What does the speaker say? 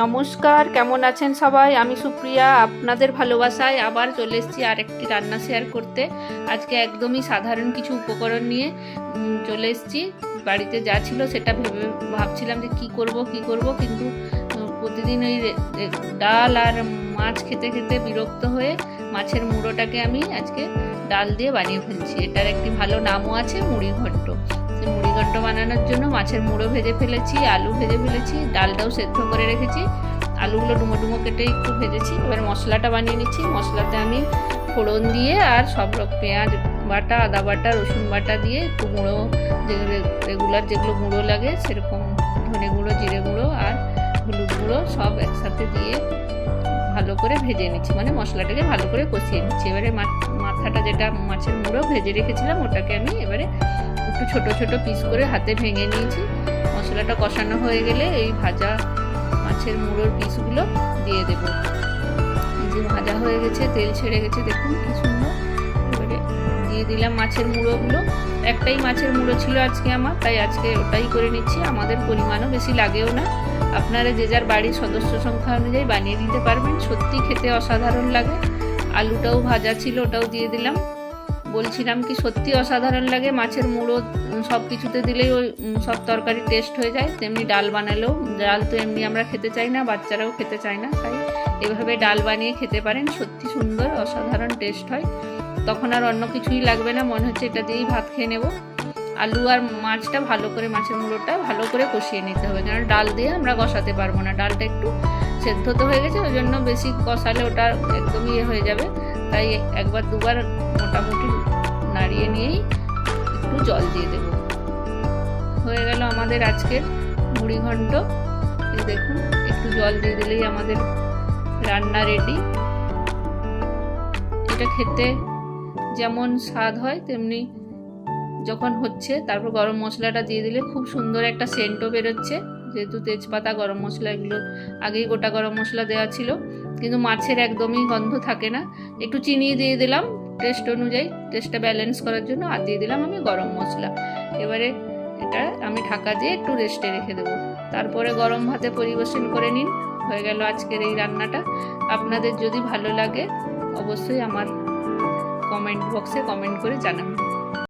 নমস্কার, কেমন আছেন সবাই? আমি সুপ্রিয়া, আপনাদের ভালোবাসায় আবার চলে এসেছি আরেকটি রান্না শেয়ার করতে। আজকে একদমই সাধারণ কিছু উপকরণ নিয়ে চলে এসেছি। বাড়িতে যা ছিল সেটা ভেবে ভাবছিলাম যে কি করব কি করব, কিন্তু প্রতিদিন ওই ডাল আর মাছ খেতে খেতে বিরক্ত হয়ে মাছের মুড়োটাকে আমি আজকে ডাল দিয়ে বানিয়ে ফেলছি। এটার একটি ভালো নামও আছে, মুড়ি ঘন্ট সেই মুড়ি ঘন্ট বানানোর জন্য মাছের মুড়ো ভেজে ফেলেছি, আলু ভেজে ফেলেছি, ডালটাও সেদ্ধ করে রেখেছি। আলুগুলো ডুমো ডুমো কেটে একটু ভেজেছি, এবার মশলাটা বানিয়ে নিচ্ছি। মশলাতে আমি ফোড়ন দিয়ে আর সব রকম পেঁয়াজ বাটা, আদা বাটা, রসুন বাটা দিয়ে একটু গুঁড়ো রেগুলার যেগুলো গুঁড়ো লাগে সেরকম ধনে গুঁড়ো, জিরে গুঁড়ো আর ভালো করে ভেজে নিচ্ছি। মানে মশলাটাকে ভালো করে কষিয়ে নিচ্ছি। এবারে মাথাটা যেটা মাছের মুড়ো ভেজে রেখেছিলাম, ওটাকে আমি এবারে একটু ছোট ছোট পিস করে হাতে ভেঙে নিয়েছি। মশলাটা কষানো হয়ে গেলে এই ভাজা মাছের মুড়োর পিসগুলো দিয়ে দেবো। এই যে ভাজা হয়ে গেছে, তেল ছেড়ে গেছে, দেখুন কি সুন্দর। দিয়ে দিলাম মাছের মুড়োগুলো। একটাই মাছের মুড়ো ছিল আজকে আমার, তাই আজকে ওটাই করে নিচ্ছি। আমাদের পরিমাণও বেশি লাগেও না। আপনারা যে যার বাড়ির সদস্য সংখ্যা অনুযায়ী বানিয়ে দিতে পারবেন। সত্যি খেতে অসাধারণ লাগে। আলুটাও ভাজা ছিল, ওটাও দিয়ে দিলাম। বলছিলাম কি, সত্যি অসাধারণ লাগে। মাছের মুড়ো সব কিছুতে দিলেই ওই সব তরকারি টেস্ট হয়ে যায়। তেমনি ডাল বানালেও, ডাল তো এমনি আমরা খেতে চাই না, বাচ্চারাও খেতে চায় না। তাই এভাবে ডাল বানিয়ে খেতে পারেন। সত্যি সুন্দর, অসাধারণ টেস্ট হয়। তখন আর অন্য কিছুই লাগবে না, মনে হচ্ছে এটা দিয়েই ভাত খেয়ে নেব। আলু আর মাছটা ভালো করে, মাছের মুড়োটা ভালো করে কষিয়ে নিতে হবে কারণ ডাল দিয়ে আমরা কষাতে পারব না। ডালটা একটু সেদ্ধ তো হয়ে গেছে, ওই জন্য বেশি কষালে ওটা একদমই ইয়ে হয়ে যাবে। তাই একবার দুবার মোটামুটি নাড়িয়ে নিয়েই একটু জল দিয়ে দেব। হয়ে গেল আমাদের আজকের মুড়ি ঘন্ট। দেখুন, একটু জল দিয়ে দিলেই আমাদের রান্না রেডি এটা খেতে যেমন স্বাদ হয়, তেমনি যখন হচ্ছে, তারপর গরম মশলাটা দিয়ে দিলে খুব সুন্দর একটা সেন্টও বেরোচ্ছে। যেহেতু তেজপাতা, গরম মশলা এগুলো আগেই গোটা গরম মশলা দেওয়া ছিল, কিন্তু মাছের একদমই গন্ধ থাকে না। একটু চিনি দিয়ে দিলাম টেস্ট অনুযায়ী টেস্টটা ব্যালেন্স করার জন্য, আর দিয়ে দিলাম আমি গরম মশলা। এবারে এটা আমি ঢাকা দিয়ে একটু রেস্টে রেখে দেবো। তারপরে গরম ভাতে পরিবেশন করে নিন, হয়ে গেল আজকের এই রান্নাটা। আপনাদের যদি ভালো লাগে, অবশ্যই আমার কমেন্ট বক্সে কমেন্ট করে জানাবেন।